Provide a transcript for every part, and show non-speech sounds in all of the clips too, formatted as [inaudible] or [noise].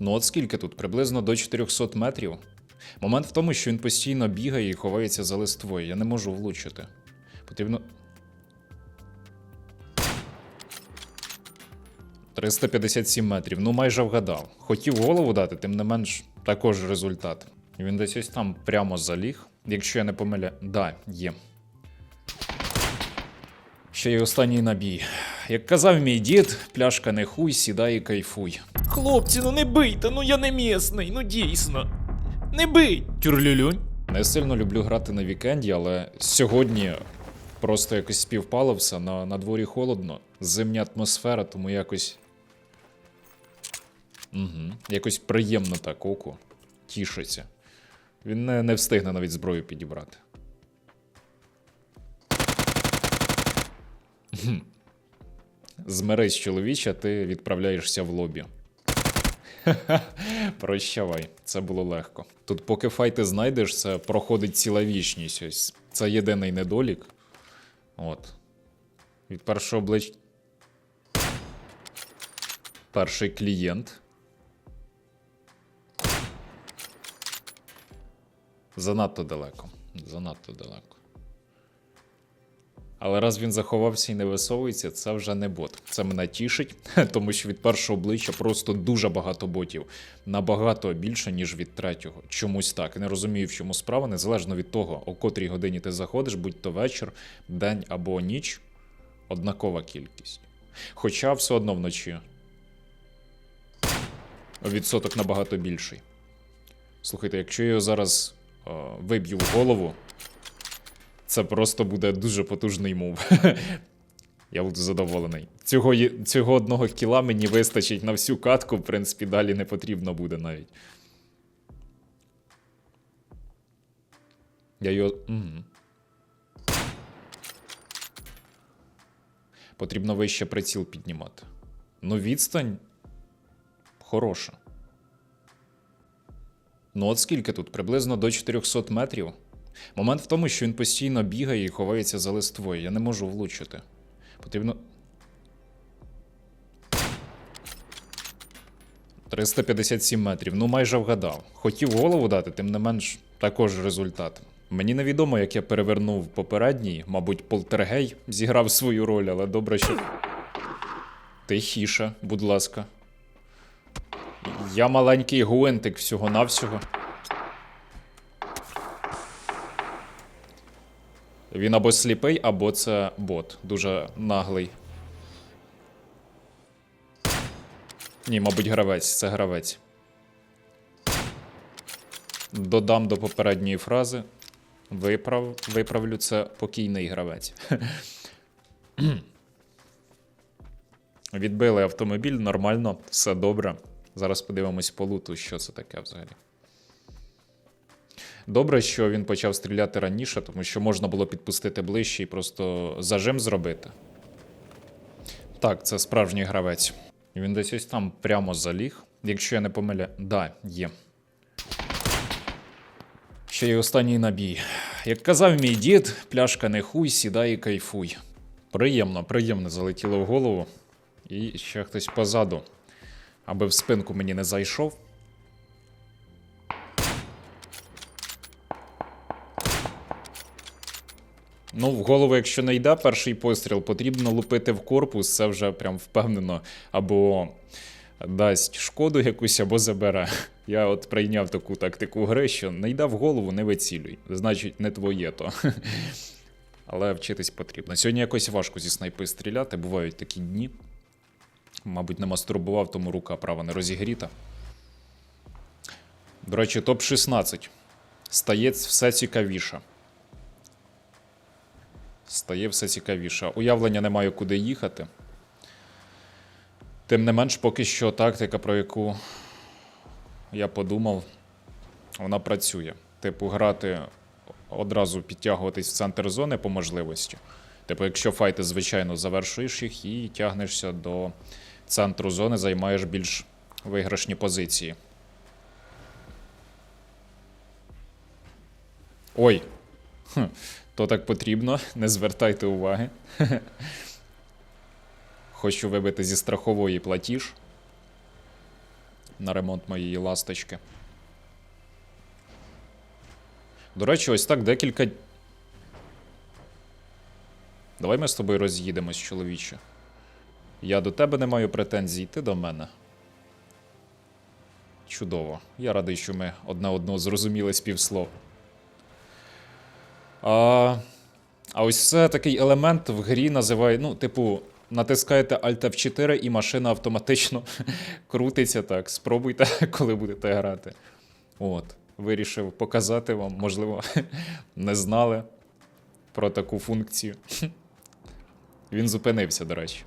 Ну от скільки тут? Приблизно до 400 метрів. Момент в тому, що він постійно бігає і ховається за листвою. Я не можу влучити. Потрібно. 357 метрів. Ну майже вгадав. Хотів голову дати, тим не менш, також результат. Він десь ось там прямо заліг. Якщо я не помиляю. Да, є. Ще й останній набій. Як казав мій дід, пляшка не хуй, сідай і кайфуй. Хлопці, ну не бийте, ну я не місний, ну дійсно. Не бий! Тюрлюлюнь. Не сильно люблю грати на вікенді, але сьогодні просто якось співпало все. На, на дворі холодно, зимня атмосфера, тому якось. Угу. Якось приємно так оку. Тішиться. Він не, не встигне навіть зброю підібрати. Змирись, чоловіче, ти відправляєшся в лобі. [laughs] Прощавай, це було легко. Тут, поки файти знайдеш, це проходить ціла вічність. Ось. Це єдиний недолік. От. Від першого облич. Перший клієнт. Занадто далеко. Занадто далеко. Але раз він заховався і не висовується, це вже не бот. Це мене тішить, [laughs] тому що від першого обличчя просто дуже багато ботів. Набагато більше, ніж від третього. Чомусь так. Не розумію, в чому справа, незалежно від того, о котрій годині ти заходиш, будь то вечір, день або ніч, однакова кількість. Хоча все одно вночі. Відсоток набагато більший. Слухайте, якщо я його зараз е, виб'ю в голову, це просто буде дуже потужний мув. [laughs] Я буду задоволений. Цього, цього одного кіла мені вистачить на всю катку, в принципі, далі не потрібно буде навіть. Я його. Угу. Потрібно вище приціл піднімати. Ну, відстань хороша. Ну, от скільки тут? Приблизно до 400 метрів. Момент в тому, що він постійно бігає і ховається за листвою. Я не можу влучити. Потрібно. 357 метрів. Ну, майже вгадав. Хотів голову дати, тим не менш, також результат. Мені невідомо, як я перевернув попередній, мабуть, полтергей зіграв свою роль, але добре, що. Тихіше, будь ласка. Я маленький гуентик всього-навсього. Він або сліпий, або це бот. Дуже наглий. Ні, мабуть, гравець. Це гравець. Додам до попередньої фрази. Виправ, виправлю це покійний гравець. [clears throat] Відбили автомобіль, нормально, все добре. Зараз подивимось по луту, що це таке взагалі. Добре, що він почав стріляти раніше, тому що можна було підпустити ближче і просто зажим зробити. Так, це справжній гравець. Він десь ось там прямо заліг. Якщо я не помиляю. Да, є. Ще й останній набій. Як казав мій дід, пляшка не хуй, сідай і кайфуй. Приємно, приємно залетіло в голову. І ще хтось позаду. Аби в спинку мені не зайшов. Ну, в голову, якщо не йде перший постріл, потрібно лупити в корпус, це вже прям впевнено, або дасть шкоду якусь, або забере. Я от прийняв таку тактику гри, що не йде в голову, не вицілюй. Значить, не твоє то. Але вчитись потрібно. Сьогодні якось важко зі снайпи стріляти, бувають такі дні. Мабуть, не мастурбував, тому рука права не розігріта. До речі, топ-16. Стає все цікавіше. Стає все цікавіше. Уявлення не маю, куди їхати. Тим не менш, поки що тактика, про яку я подумав, вона працює. Типу, грати одразу підтягуватись в центр зони по можливості. Типу, якщо файти, звичайно, завершуєш їх і тягнешся до центру зони, займаєш більш виграшні позиції. Ой. То так потрібно, [laughs] не звертайте уваги. [laughs] Хочу вибити зі страхової платіж. на ремонт моєї ласточки. До речі, ось так декілька. Давай ми з тобою роз'їдемось, чоловіче. Я до тебе не маю претензій, ти до мене. Чудово. Я радий, що ми одне одного зрозуміли з півслов. А, а ось це такий елемент в грі називає, ну, типу, натискаєте Alt F4 і машина автоматично [laughs] крутиться так. Спробуйте, [laughs] коли будете грати. От. Вирішив показати вам, можливо, [laughs] не знали про таку функцію. Він зупинився, до речі.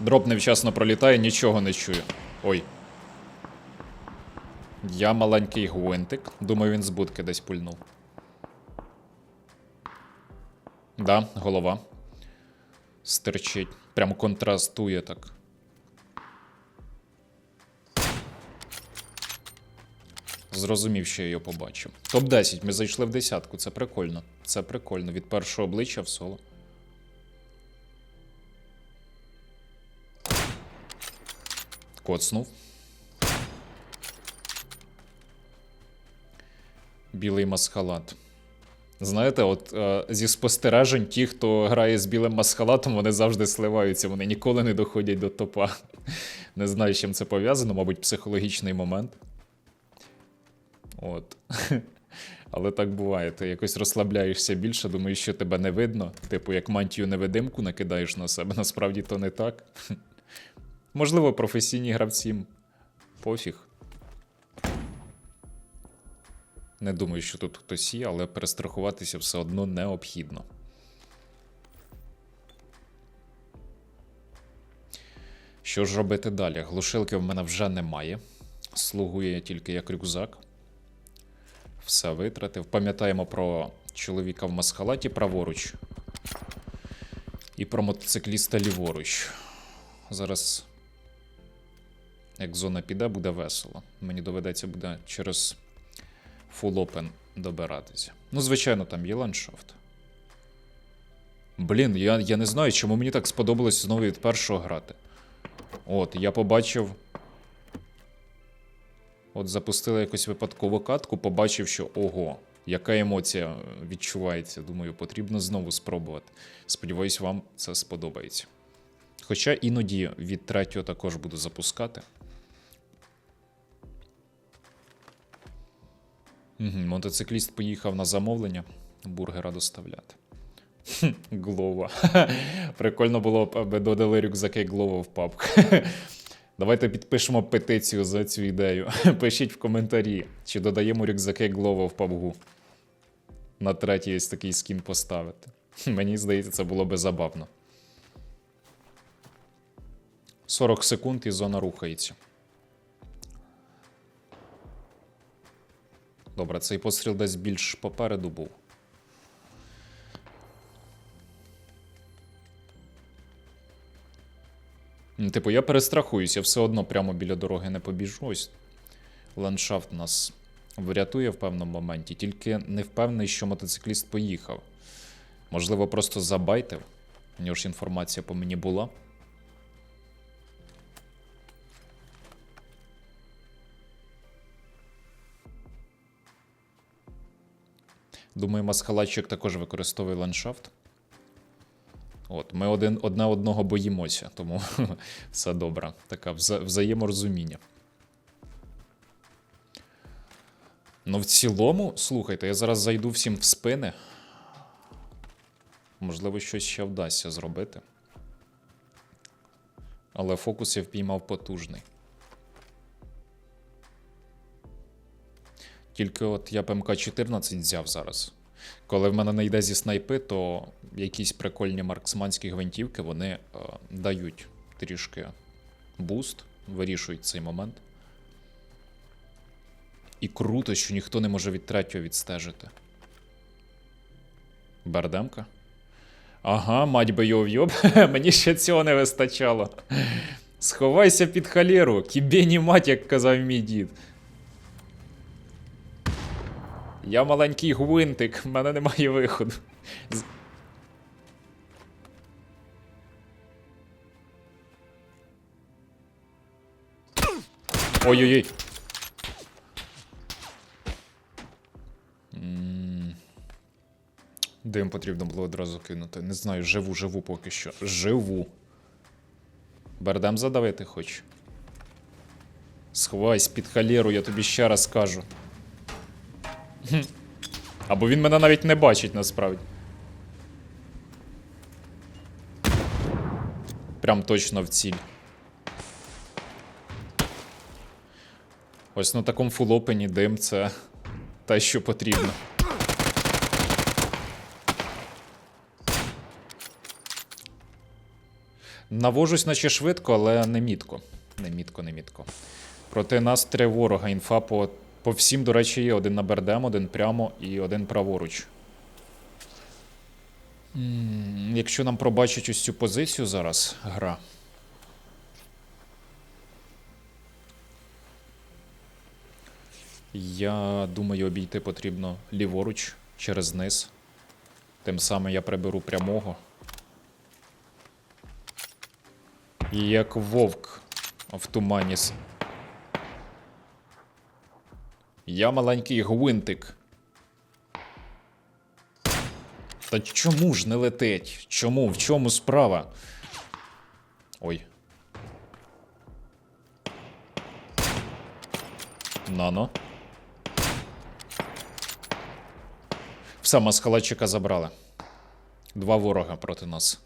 Дроп невчасно пролітає, нічого не чую. Ой. Я маленький гвинтик. Думаю, він з будки десь пульнув. Да, голова. Стерчить. Прям контрастує так. Зрозумів, що я його побачив. Топ-10, ми зайшли в десятку, це прикольно. Це прикольно. Від першого обличчя в соло. Коцнув. Білий масхалат. Знаєте, от е, зі спостережень, ті, хто грає з білим масхалатом, вони завжди сливаються, вони ніколи не доходять до топа. Не знаю, з чим це пов'язано, мабуть, психологічний момент. От. [laughs] Але так буває. Ти якось розслабляєшся більше, думаєш, що тебе не видно. Типу, як мантію невидимку накидаєш на себе. Насправді то не так. [laughs] Можливо, професійні гравці пофіг. Не думаю, що тут хтось є, але перестрахуватися все одно необхідно. Що ж робити далі? Глушилки в мене вже немає. Слугує тільки як рюкзак. Все витратив. Пам'ятаємо про чоловіка в масхалаті праворуч. І про мотоцикліста ліворуч. Зараз, як зона піде, буде весело. Мені доведеться буде через full open добиратися. Ну, звичайно, там є ландшафт. Блін, я, я не знаю, чому мені так сподобалось знову від першого грати. От, я побачив. От запустили якусь випадкову катку, побачив, що ого, яка емоція відчувається. Думаю, потрібно знову спробувати. Сподіваюсь, вам це сподобається. Хоча іноді від третього також буду запускати. Мотоцикліст поїхав на замовлення бургера доставляти. Глова. [laughs] Прикольно було б, аби додали рюкзаки Глова в папку. [laughs] Давайте підпишемо петицію за цю ідею. [laughs] Пишіть в коментарі, чи додаємо рюкзаки Глова в PUBG. На третій ось такий скін поставити. Мені здається, це було би забавно. 40 секунд і зона рухається. Добре, цей постріл десь більш попереду був. Типу, я перестрахуюся, все одно прямо біля дороги не побіжу. Ось ландшафт нас врятує в певному моменті, тільки не впевнений, що мотоцикліст поїхав. Можливо, просто забайтив. У нього ж інформація по мені була. Думаю, масхалатчик також використовує ландшафт. От, ми один, одне одного боїмося, тому [laughs] все добре. Така вза, взаєморозуміння. Ну, в цілому, слухайте, я зараз зайду всім в спини. Можливо, щось ще вдасться зробити. Але фокус я впіймав потужний. Тільки от я ПМК-14 взяв зараз. Коли в мене не йде зі снайпи, то якісь прикольні марксманські гвинтівки вони е, дають трішки буст, вирішують цей момент. І круто, що ніхто не може від третього відстежити. Бардемка? Ага, мать би його вйоб. [laughs] Мені ще цього не вистачало. Сховайся під халеру, кібені мать, як казав мій дід. Я маленький гвинтик, в мене немає виходу. Ой-ой-ой. Дим потрібно було одразу кинути. Не знаю, живу, живу поки що. Живу. Бердем задавити хоч. Сховайся під халєру, я тобі ще раз кажу. Або він мене навіть не бачить насправді. Прям точно в ціль. Ось на такому фулопені дим це те, що потрібно. Навожусь наче швидко, але не мітко. Не мітко, не мітко. Проти нас три ворога. Інфа по, по всім, до речі, є. Один на бердем, один прямо і один праворуч. Якщо нам пробачить ось цю позицію зараз, гра. Я думаю, обійти потрібно ліворуч через низ. Тим самим я приберу прямого. І як вовк в тумані. Я маленький гвинтик. Та чому ж не летить? Чому? В чому справа? Ой. Нано. Все, маскалатчика забрали. Два ворога проти нас.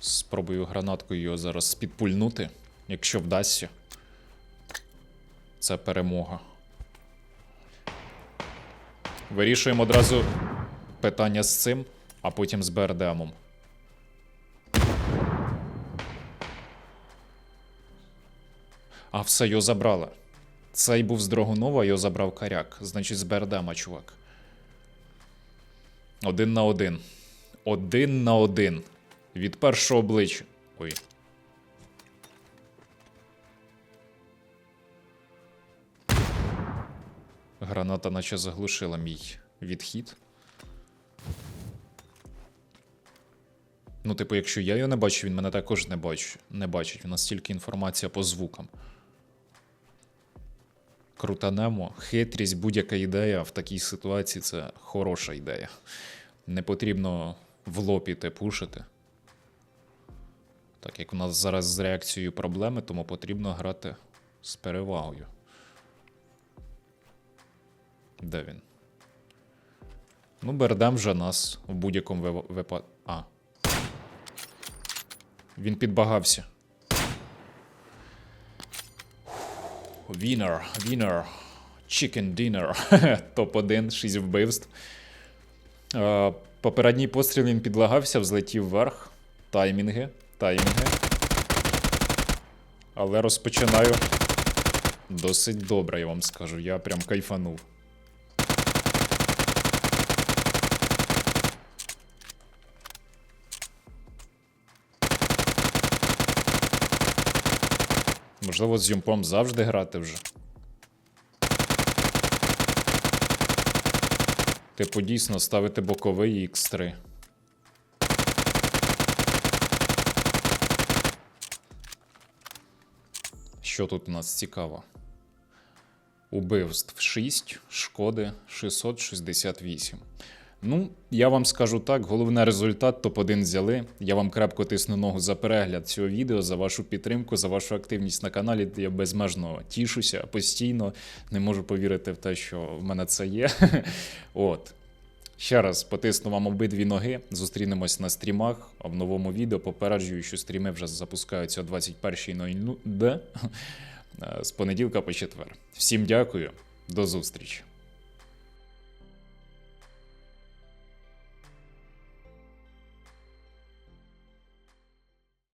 Спробую гранаткою його зараз підпульнути, якщо вдасться. Це перемога. Вирішуємо одразу питання з цим, а потім з БРДМом. А, все, його забрали. Цей був з Дрогунова, його забрав каряк. Значить, з БРДМа, чувак. Один на один. Один на один. Від першого обличчя. Ой. Граната наче заглушила мій відхід. Ну, типу, якщо я його не бачу, він мене також не бачить. Не бачить. У нас тільки інформація по звукам. Крутанемо. Хитрість, будь-яка ідея в такій ситуації це хороша ідея. Не потрібно влопіти, пушити. Так як у нас зараз з реакцією проблеми, тому потрібно грати з перевагою. Де він? Ну, Бердем вже нас в будь-якому випадку. А. Він підбагався. Вінер, вінер. Chicken dinner. [laughs] Топ-1, 6 вбивств. Е, Попередній постріл він підлагався, взлетів вверх. Таймінги. Таймінги. Але розпочинаю досить добре, я вам скажу. Я прям кайфанув. Можливо, з юмпом завжди грати вже. Типу, дійсно ставити боковий і X3. Що тут у нас цікаво? Убивств 6, шкоди 668. Ну, я вам скажу так, головний результат топ-1 взяли. Я вам крепко тисну ногу за перегляд цього відео, за вашу підтримку, за вашу активність на каналі. Я безмежно тішуся постійно. Не можу повірити в те, що в мене це є. [laughs] От. Ще раз потисну вам обидві ноги. Зустрінемось на стрімах. В новому відео попереджую, що стріми вже запускаються о 21.00 [laughs] з понеділка по четвер. Всім дякую, до зустрічі.